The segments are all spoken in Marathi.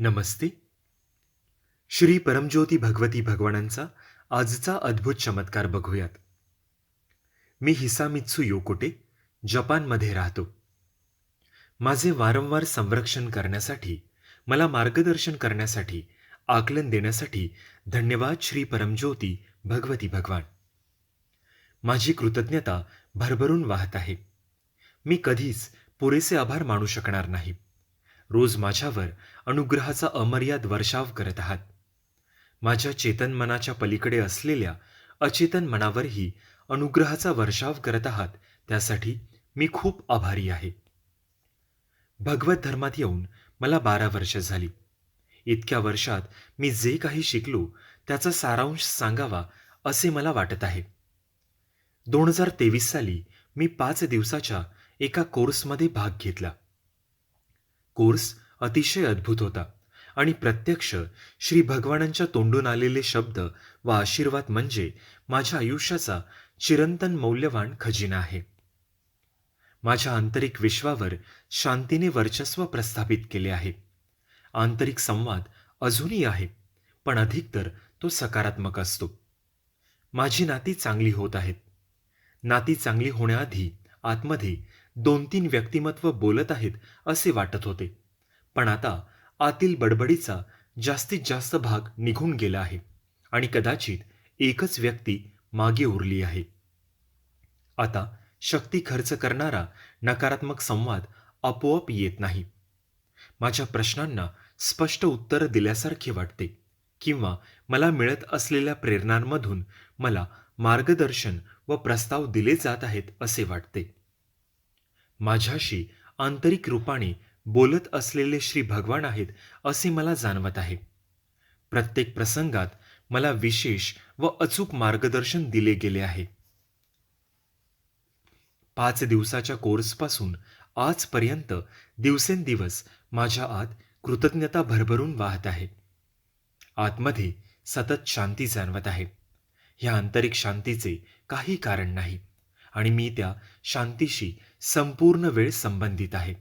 नमस्ते. श्री परमज्योती भगवती भगवानांचा आजचा अद्भुत चमत्कार बघूयात. मी हिसामित्सू योकोटे जपानमध्ये राहतो. माझे वारंवार संरक्षण करण्यासाठी मला मार्गदर्शन करण्यासाठी आकलन देण्यासाठी धन्यवाद श्री परमज्योती भगवती भगवान. माझी कृतज्ञता भरभरून वाहत आहे. मी कधीच पुरेसे आभार मानू शकणार नाही. रोज माझ्यावर अनुग्रहाचा अमर्याद वर्षाव करत आहात. माझ्या चेतन मनाच्या पलीकडे असलेल्या अचेतन मनावरही अनुग्रहाचा वर्षाव करत आहात त्यासाठी मी खूप आभारी आहे. भगवत धर्मात येऊन मला बारा वर्ष झाली. इतक्या वर्षात मी जे काही शिकलो त्याचा सारांश सांगावा असे मला वाटत आहे. दोन हजार तेवीस साली मी पाच दिवसाच्या एका कोर्समध्ये भाग घेतला. कोर्स अतिशय अद्भुत होता. आणि प्रत्यक्ष श्री भगवानांच्या तोंडून आलेले शब्द व आशीर्वाद म्हणजे माझ्या आयुष्याचा चिरंतन मौल्यवान खजिना आहे. माझ्या आंतरिक विश्वावर शांतीने वर्चस्व प्रस्थापित केले आहे. आंतरिक संवाद अजूनही आहे पण अधिकतर तो सकारात्मक असतो. माझी नाती चांगली होत आहेत. नाती चांगली होण्याआधी आतमध्ये दोन तीन व्यक्तिमत्व बोलत आहेत असे वाटत होते. पण आता आतील बडबडीचा जास्तीत जास्त भाग निघून गेला आहे आणि कदाचित एकच व्यक्ती मागे उरली आहे. आता शक्ती खर्च करणारा नकारात्मक संवाद आपोआप येत नाही. माझ्या प्रश्नांना स्पष्ट उत्तर दिल्यासारखे वाटते किंवा मला मिळत असलेल्या प्रेरणांमधून मला मार्गदर्शन व प्रस्ताव दिले जात आहेत असे वाटते. माझ्याशी आंतरिक रूपाने बोलत असलेले श्री भगवान आहेत असे मला जाणवत आहे. प्रत्येक प्रसंगात मला विशेष व अचूक मार्गदर्शन दिले गेले आहे. पाच दिवसाच्या कोर्सपासून आजपर्यंत दिवसेंदिवस माझ्या आत कृतज्ञता भरभरून वाहत आहे. आतमध्ये सतत शांती जाणवत आहे. ह्या आंतरिक शांतीचे काही कारण नाही. आणि मी त्या शांतीशी संपूर्ण वेळ संबंधित आहे.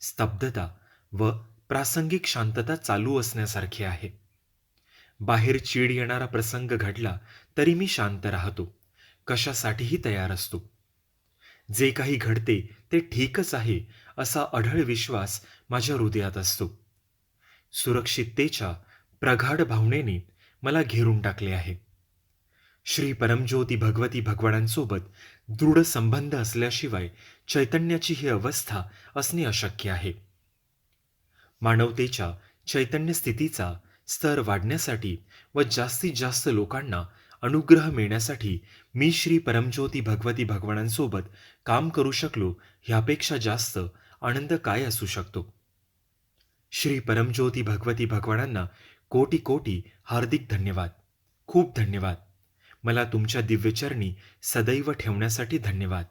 स्तब्धता व प्रासंगिक शांतता चालू असण्यासारखी आहे. बाहेर चीड येणारा प्रसंग घडला तरी मी शांत राहतो. कशासाठीही तयार असतो. जे काही घडते ते ठीकच आहे असा अढळ विश्वास माझ्या हृदयात असतो. सुरक्षिततेच्या प्रगाढ भावनेने मला घेरून टाकले आहे. श्री परमज्योती भगवती भगवानांसोबत दृढ संबंध असल्याशिवाय चैतन्याची ही अवस्था असणे अशक्य आहे. मानवतेच्या चैतन्य स्थितीचा स्तर वाढण्यासाठी व जास्तीत जास्त लोकांना अनुग्रह मिळण्यासाठी मी श्री परमज्योती भगवती भगवानांसोबत काम करू शकलो ह्यापेक्षा जास्त आनंद काय असू शकतो? श्री परमज्योती भगवती भगवानांना कोटी कोटी हार्दिक धन्यवाद. खूप धन्यवाद. मला तुमच्या दिव्यचरणी सदैव ठेवण्यासाठी धन्यवाद.